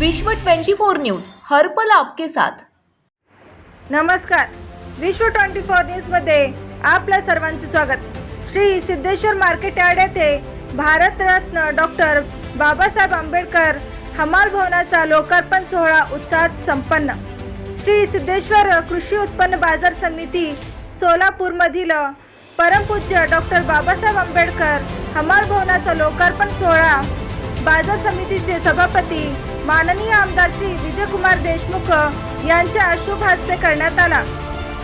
विश्व 24 न्यूज हर्पल आपके साथ. नमस्कार. विश्व ट्वेंटी फोर न्यूजमध्ये आपल्या सर्वांचे स्वागत. श्री सिद्धेश्वर मार्केट यार्ड येथे भारतरत्न डॉक्टर बाबासाहेब आंबेडकर हमाल भवनाचा लोकार्पण सोहळा उत्साहात संपन्न. श्री सिद्धेश्वर कृषी उत्पन्न बाजार समिती सोलापूरमधील परमपूज्य डॉक्टर बाबासाहेब आंबेडकर हमाल भवनाचा लोकार्पण सोहळा बाजार समितीचे सभापती माननीय आमदार श्री विजयकुमार देशमुख यांच्या शुभ हस्ते करण्यात आला.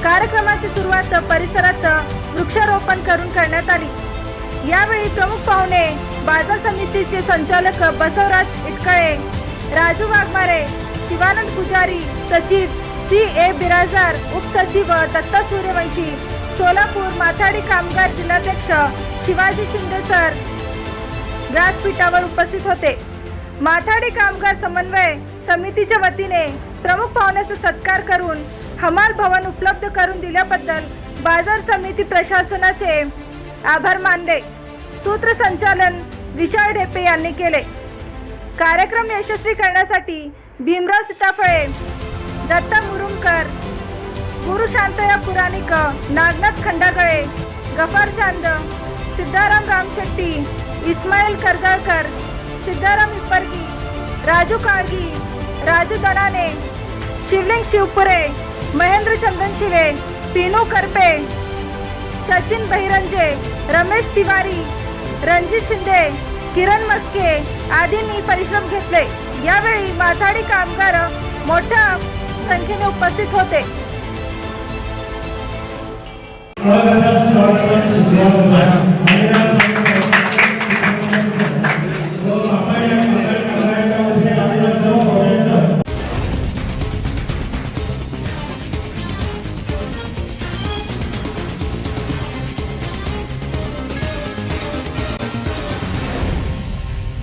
कार्यक्रमाची सुरुवात परिसरात वृक्षारोपण करून करण्यात आली. यावेळी प्रमुख पाहुणे बाजार समितीचे संचालक बसवराज इटकळे राजू वाघमारे शिवानंद पुजारी सचिव सी ए बिराजार उपसचिव दत्ता सूर्यवंशी सोलापूर माथाडी कामगार जिल्हाध्यक्ष शिवाजी शिंदे सर व्यासपीठावर उपस्थित होते. माथाडी कामगार समन्वय समितीच्या वतीने प्रमुख पाहुण्याचा सत्कार करून हमाल भवन उपलब्ध करून दिल्याबद्दल बाजार समिती प्रशासनाचे आभार मानले. सूत्रसंचालन विशाल ढेपे यांनी केले. कार्यक्रम यशस्वी करण्यासाठी भीमराव सीताफळे दत्ता मुरुमकर गुरुशांतया पुराणिक नागनाथ खंडागळे गफार चांद सिद्धाराम रामशेट्टी सीताराम हिप्परगी राजू काळगी राजू दणाने शिवलिंग शिवपुरे महेंद्र चंदनशिवे पिनू करपे सचिन बहिरंजे रमेश तिवारी रणजित शिंदे किरण मस्के आदींनी परिश्रम घेतले. यावेळी माथाडी कामगार मोठ्या संख्येने उपस्थित होते.